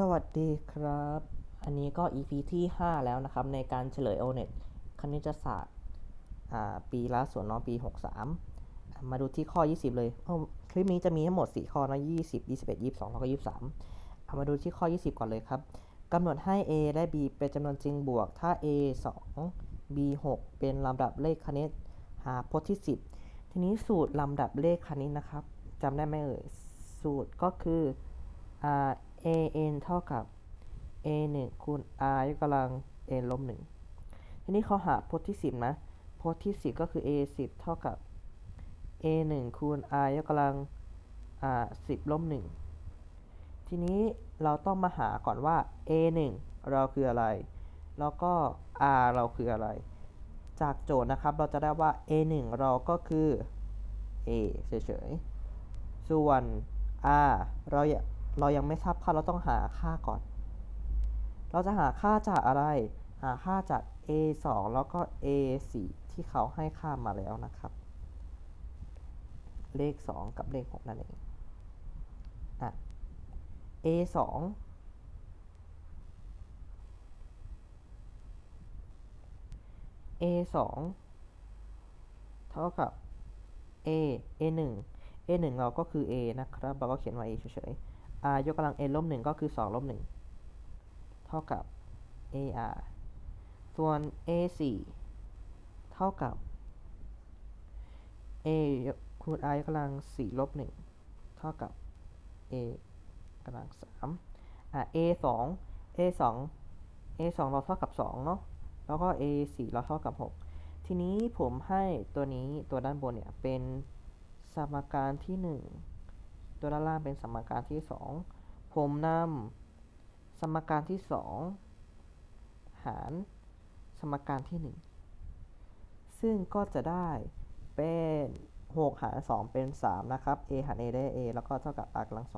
สวัสดีครับ อันนี้ก็ EP ที่ 5 แล้วนะครับ ในการเฉลย o n e t คณิตศาสตร์ปีละส่วนน้องปี 63 มาดูที่ข้อ 20 เลยเคลิปนี้จะมีทั้งหมด 4 ข้อนะ20 21 22 แล้วก็ 23เอามาดูที่ข้อ 20 ก่อนเลยครับกำหนดให้ a และ b เป็นจำนวนจริงบวก ถ้า a 2 b 6 เป็นลำดับเลขคณิต หาพจน์ที่ 10 ทีนี้สูตรลำดับเลขคณิตนะครับจำได้ไหมเอ่ยสูตรก็คืออ a n เท่ากับ a 1คูณ r ยกกำลัง n ลบ1ทีนี้เขาหาพจน์ที่ 10 นะ พจน์ที่ 10 ก็คือ a 10เท่ากับ a 1คูณ r ยกกำลังอ่า10ลบ1ทีนี้เราต้องมาหาก่อนว่า a 1เราคืออะไร แล้วก็ r เราคืออะไร จากโจทย์นะครับเราจะได้ว่า a 1เราก็คือ a เฉยๆ ส่วน r เราอยาก เรายังไม่ทราบค่าเราต้องหาค่าก่อน เราจะหาค่าจากอะไร หาค่าจาก a 2แล้วก็ a 4ที่เขาให้ค่ามาแล้วนะครับ เลข 2 กับเลข 6 นั่นเอง อะ a 2 a 2เท่ากับ a a 1 a 1เราก็คือ a นะครับ เราก็เขียนว่า a เฉยๆ r ยกกำลัง n ลบ1ก็คือ 2 ลบ1เท่ากับ ar ส่วน a 4เท่ากับ a คูณ r ยกกำลัง 4 ลบ1เท่ากับ a กำลัง3อะ a 2 a 2 a 2เราเท่ากับ 2 เนาะแล้วก็ a 4เราเท่ากับ 6 ทีนี้ผมให้ตัวนี้ตัวด้านบนเนี่ย เป็นสมการที่ 1 ตัวด้านล่างเป็นสมการที่ 2 ผมนำสมการที่ 2 หาร สมการที่ 1 ซึ่งก็จะได้เป็น 6 หาร 2 เป็น 3 นะครับ a หาร a ได้ a แล้วก็เท่ากับ r กำลัง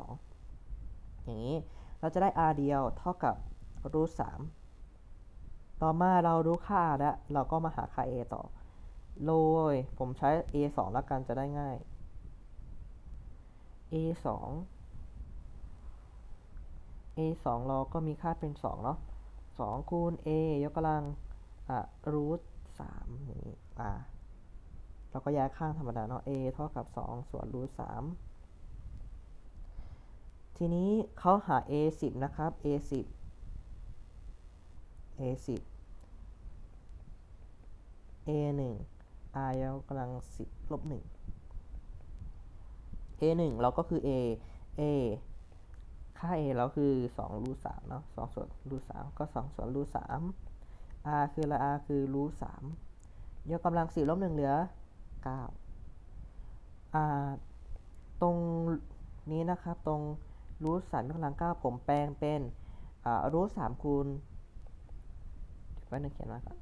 2อย่างนี้เราจะได้ r เดียวเท่ากับรูท3ต่อมาเรารู้ค่าแล้ว เราก็มาหาค่า a ต่อ โดยผมใช้ a 2แล้วกันจะได้ง่าย a 2 a 2เราก็มีค่าเป็น 2 เนาะ2คูณ a ยกกำลัง อะรูท3อย่างนี้อะเราก็ย้ายข้างธรรมดาเนาะ a เท่ากับ 2 ส่วนรูท3ทีนี้เขาหา a 10นะครับ a 10 a 10 a 1 r ยกกำลัง10ลบ1 a 1เราก็คือ a a ค่า a เราคือ2รูท3เนาะ2ส่วนรูท3ก็2ส่วนรูท3 r คืออะไร r คือรูท3ยกกำลัง4ลบ1เหลือ9 r ตรงนี้นะครับตรงรูท3ยกกำลัง9ผมแปลงเป็นรูท3คูณไว้หนึ่งเขียนมาก่อน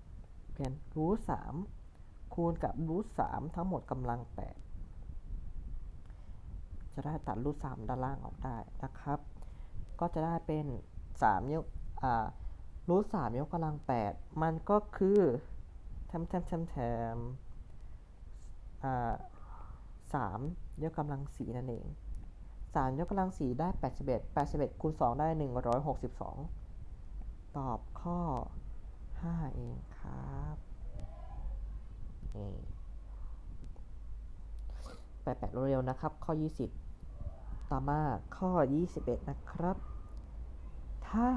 เป็นรูท3คูณกับรูท3ทั้งหมดกำลัง8 จะได้ตัดรูท3ด้านล่างออกได้นะครับ ก็จะได้เป็น3ยกอ่ารูท3ยกกำลัง 8 มันก็คือแทมแทมแทมแทมอ่า3ยกกำลัง4นั่นเอง3ยกกำลัง4ได้81 81คูณ2ได้162ตอบข้อ5เองครับนี่แปดเร็วๆนะครับ ข้อ20 ต่อมาข้อ 21 นะครับ ถ้า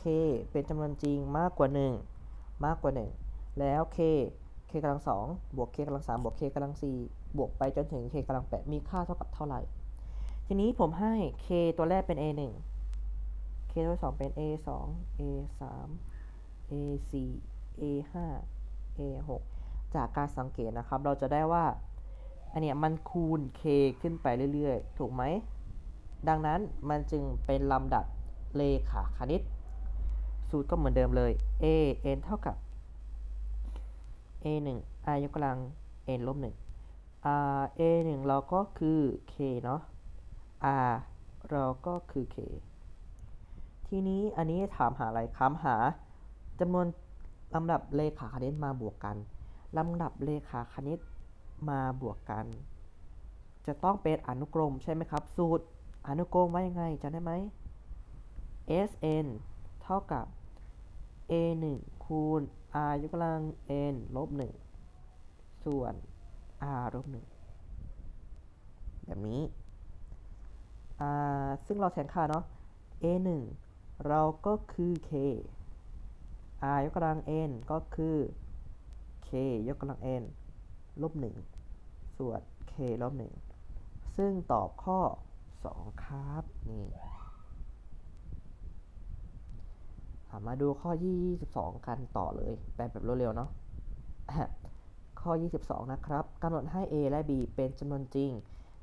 k เป็นจำนวนจริงมากกว่า 1 มากกว่า 1 แล้ว k k กำลัง2บวก k กำลัง3บวก k กำลัง4บวกไปจนถึง k กำลัง8มีค่าเท่ากับเท่าไหร่ ทีนี้ผมให้ k ตัวแรกเป็น a 1 k ตัวที่2เป็น a 2 a 3 a 4 a 5 a 6จากการสังเกตนะครับ เราจะได้ว่า อันเนี้ยมันคูณ k ขึ้นไปเรื่อย ๆ ถูกไหม ดังนั้นมันจึงเป็นลำดับเลขาคณิต สูตรก็เหมือนเดิมเลย a n เท่ากับ a 1 r ยกกำลัง n ลบ1 r a 1เราก็คือ k เนาะ r เราก็คือ k ทีนี้อันนี้ถามหาอะไรถามหาจำนวนลำดับเลขาคณิตมาบวกกันลำดับเลขาคณิตมาบวกกัน จะต้องเป็นอนุกรมใช่ไหมครับ สูตร อนุกรมว่ายังไงจำได้ไหม Sn เท่ากับ a 1คูณ r ยกกำลัง n ลบ1ส่วน r ลบ1แบบนี้ ซึ่งเราแทนค่าเนาะ a 1เราก็คือ k r ยกกำลัง n ก็คือ k ยกกำลัง n ลบ1ส่วน k ลบ1ซึ่งตอบข้อ 2 ครับ นี่มาดูข้อ 22 กันต่อเลย แปลแบบรวดเร็วเนาะข้อ 22 นะครับกำหนดให้ a และ b เป็นจำนวนจริง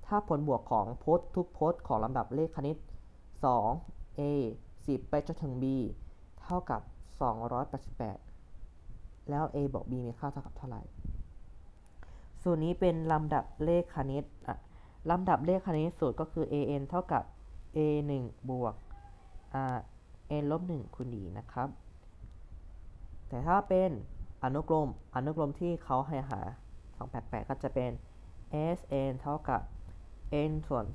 ถ้าผลบวกของพจน์ทุกพจน์ของลำดับเลขคณิต 2 a 10 ไปจนถึง b เท่ากับ 288 แล้ว a บวก b มีค่าเท่ากับเท่าไหร่ ส่วนนี้เป็นลำดับเลขคณิตอะ ลำดับเลขคณิตสูตรก็คือ an เท่ากับ a 1บวก r n ลบ1คูณ d นะครับ แต่ถ้าเป็นอนุกรม อนุกรมที่เขาให้หา 288 ก็จะเป็น s n เท่ากับ n ส่วน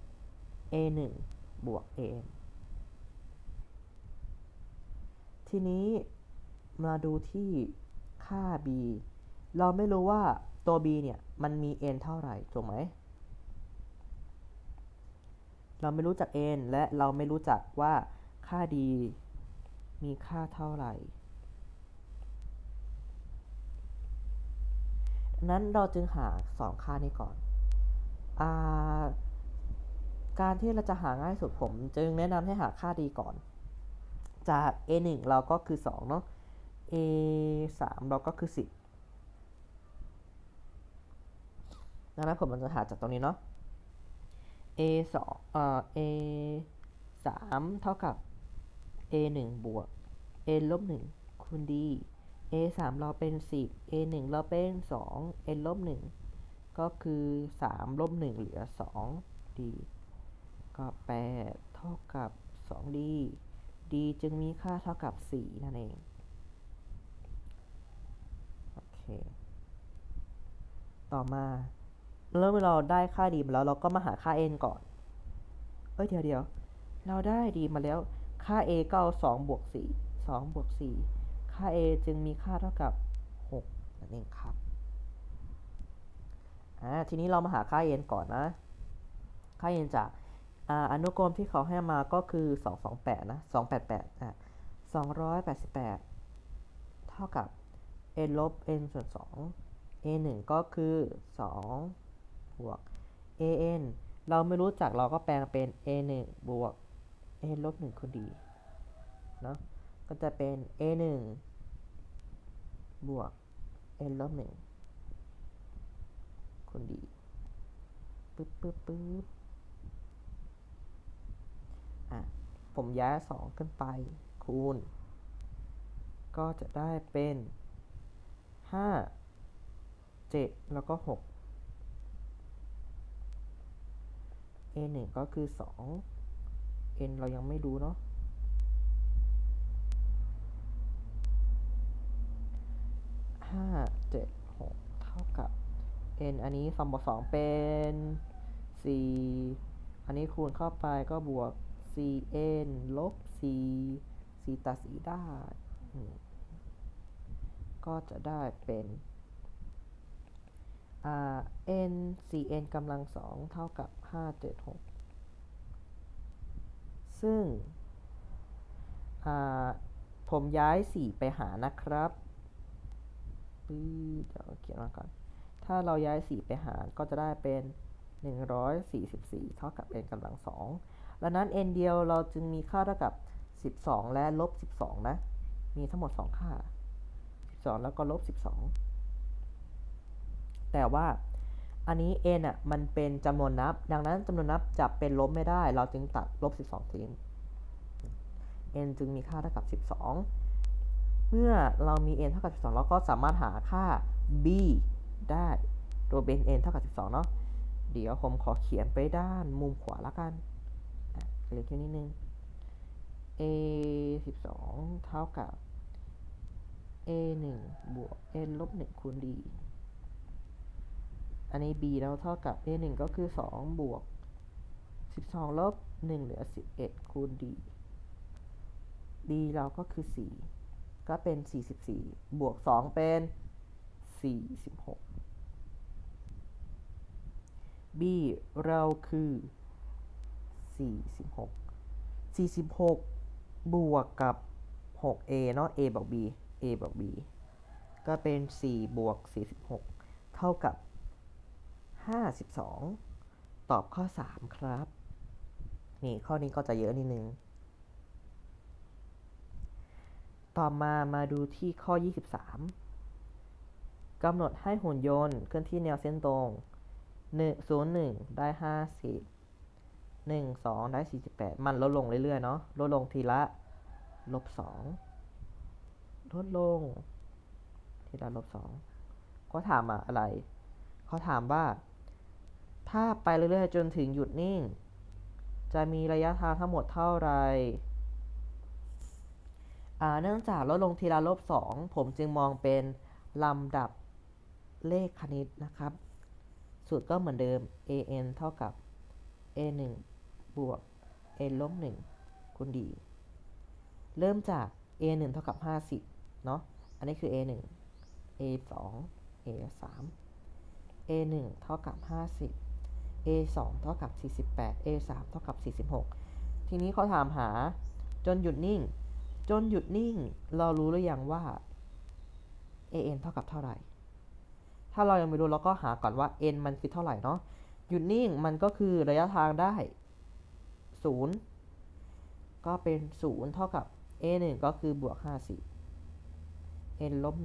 2 a 1บวก a n ทีนี้มาดูที่ค่า b เราไม่รู้ว่าตัว b เนี่ย มันมี n เท่าไหร่ ถูกไหม เราไม่รู้จัก n และเราไม่รู้จักว่าค่า d มีค่าเท่าไหร่ นั้นเราจึงหา 2 ค่านี้ก่อนอาการที่เราจะหาง่ายสุดผม จึงแนะนำให้หาค่า d ก่อน จาก a 1เราก็คือ 2 เนาะ a 3เราก็คือ 10ดังนั้นผมมันจะหาจากตรงนี้เนาะ a สองเอ่อ a สามเท่ากับ a หนึ่งบวก a ลบหนึ่งคูณ d a สามเราเป็นสิบ a หนึ่งเราเป็นสอง n ลบหนึ่งก็คือสามลบหนึ่งเหลือสอง d ก็แปดเท่ากับสอง d d จึงมีค่าเท่ากับสี่นั่นเอง โอเค ต่อมา เริ่มเราได้ค่า d มาแล้วเราก็มาหาค่า n ก่อน เอ้ยเดี๋ยวเดี๋ยวเราได้ d มาแล้ว ค่า a ก็เอา2บวก4 2บวก4ค่า a จึงมีค่าเท่ากับ6นั่นเองครับ อ่า ทีนี้เรามาหาค่า n ก่อนนะ ค่า n จากอ่าอนุกรมที่เขาให้มาก็คือ 228 นะ 288 อะ288 เท่ากับ n ลบ n ส่วน 2 a 1ก็คือ 2 บวก a n เราไม่รู้จักเราก็แปลงเป็น a 1บวก a ลบ1คูณ d เนาะก็จะเป็น a 1บวก n ลบ1คูณ d ปึ๊บปึ๊บปึ๊บอะ ผมย้าย 2 ขึ้นไป คูณ ก็จะได้เป็น 5 7 แล้วก็ 6 a 1ก็คือ 2 n เรายังไม่รู้เนาะ ห้าเจ็ดหกเท่ากับ n อันนี้สองบวกสองเป็นสี่อันนี้คูณเข้าไปก็บวก 4n ลบ 4 4ตัด4ได้ ก็จะได้เป็น อ่า n 4n กำลังสองเท่ากับ 576 ซึ่ง ผมย้าย 4 ไปหานะครับเดี๋ยวเขียนมาก่อน ถ้าเราย้าย 4 ไปหารก็จะได้เป็น 144 เท่ากับ n กำลังสองดังนั้น n เดียวเราจึงมีค่าเท่ากับ 12 และลบ 12 นะ มีทั้งหมด 2 ค่า 12 แล้วก็ลบ 12 แต่ว่าอันนี้ n อะมันเป็นจำนวนนับ ดังนั้นจำนวนนับจะเป็นลบไม่ได้ เราจึงตัดลบ 12 ทิ้ง n จึงมีค่าเท่ากับ 12 เมื่อเรามี n เท่ากับ 12 เราก็สามารถหาค่า b ได้โดยเป็น n เท่ากับ 12 เนาะ เดี๋ยวผมขอเขียนไปด้านมุมขวาละกันอะเล็กแค่นิดนึง a 12 เท่ากับ a 1บวก n ลบ1คูณ d อันนี้ b แล้วเท่ากับ a 1ก็คือ 2 บวก 12 ลบ 1 เหลือ 11 คูณ d b เราก็คือ 4 ก็เป็น 44 บวก 2 เป็น 46 b เราคือ 46 46 บวกกับ 6a เนาะ a บวก b a บวก b ก็เป็น 4 บวก 46 เท่ากับ 52 ตอบข้อ 3 ครับ นี่ข้อนี้ก็จะเยอะนิดนึง ต่อมามาดูที่ข้อ 23 กำหนดให้หุ่นยนต์เคลื่อนที่แนวเส้นตรง1 0 1 ได้ 50 1 2 ได้ 48 มันลดลงเรื่อย ๆ เนาะลดลงทีละ ลบ 2 ลดลง ทีละลบ 2 ก็ถามอะอะไรเขาถามว่า ถ้าไปเรื่อยๆจนถึงหยุดนิ่ง จะมีระยะทางทั้งหมดเท่าไหร่เนื่องจากลดลงทีละลบ 2 ผมจึงมองเป็นลำดับเลขคณิตนะครับ สูตรก็เหมือนเดิม an เท่ากับ a 1บวก n ลบ1คูณ d เริ่มจาก a 1เท่ากับ 50 เนาะ อันนี้คือ a 1 a 2 a 3 a 1เท่ากับ 50 a 2เท่ากับ 48 a 3เท่ากับ 46 ทีนี้เขาถามหาจนหยุดนิ่ง จนหยุดนิ่ง เรารู้หรือยังว่า an เท่ากับเท่าไหร่ ถ้าเรายังไม่รู้เราก็หาก่อนว่า n มันคือเท่าไหร่เนาะ หยุดนิ่งมันก็คือระยะทางได้ 0 ก็เป็น 0 เท่ากับ a 1ก็คือบวก 50 n ลบ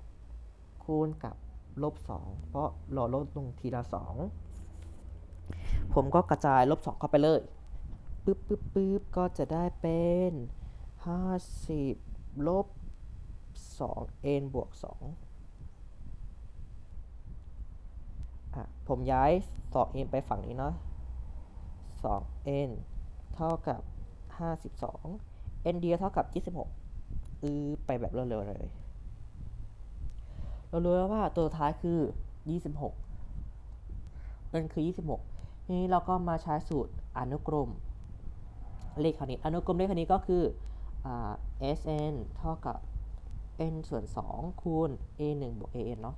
1คูณกับลบ2เพราะเราลดลงทีละ 2 ผมก็กระจายลบ 2 เข้าไปเลยปึ๊บปึ๊บปึ๊บก็จะได้เป็น 50 ลบ 2 n บวก 2 อะ ผมย้าย 2n ไปฝั่งนี้เนาะ 2n เท่ากับ 52 n เดียวเท่ากับ 26 อือไปแบบเร็วๆเลย เรารู้แล้วว่าตัวท้ายคือ 26 n คือ 26 นี้เราก็มาใช้สูตรอนุกรม เลขคณิตอนุกรมเลขคณิตก็คือ sn เท่ากับ n ส่วน 2 คูณ a 1บวก an เนาะ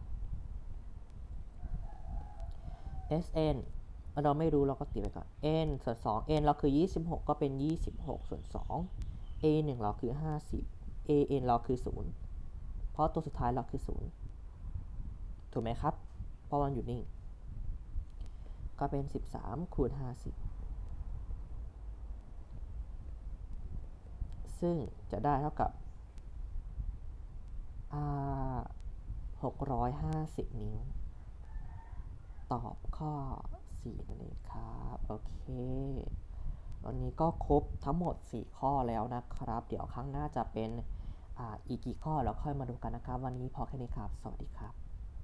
sn เราไม่รู้เราก็ติดไปก่อน n ส่วน 2 n เราคือ 26 ก็เป็น 26 ส่วน 2 a 1เราคือ 50 a n เราคือ 0 เพราะตัวสุดท้ายเราคือ 0 ถูกไหมครับ เพราะมันอยู่นิ่ง ก็เป็น 13 คูณ 50 ซึ่งจะได้เท่ากับอ่า650 นิ้ว ตอบข้อ 4 นั่นเองครับ โอเควันนี้ก็ครบทั้งหมด 4 ข้อแล้วนะครับ เดี๋ยวครั้งหน้าจะเป็นออีกกี่ข้อแล้วค่อยมาดูกันนะครับ วันนี้พอแค่นี้ครับ สวัสดีครับ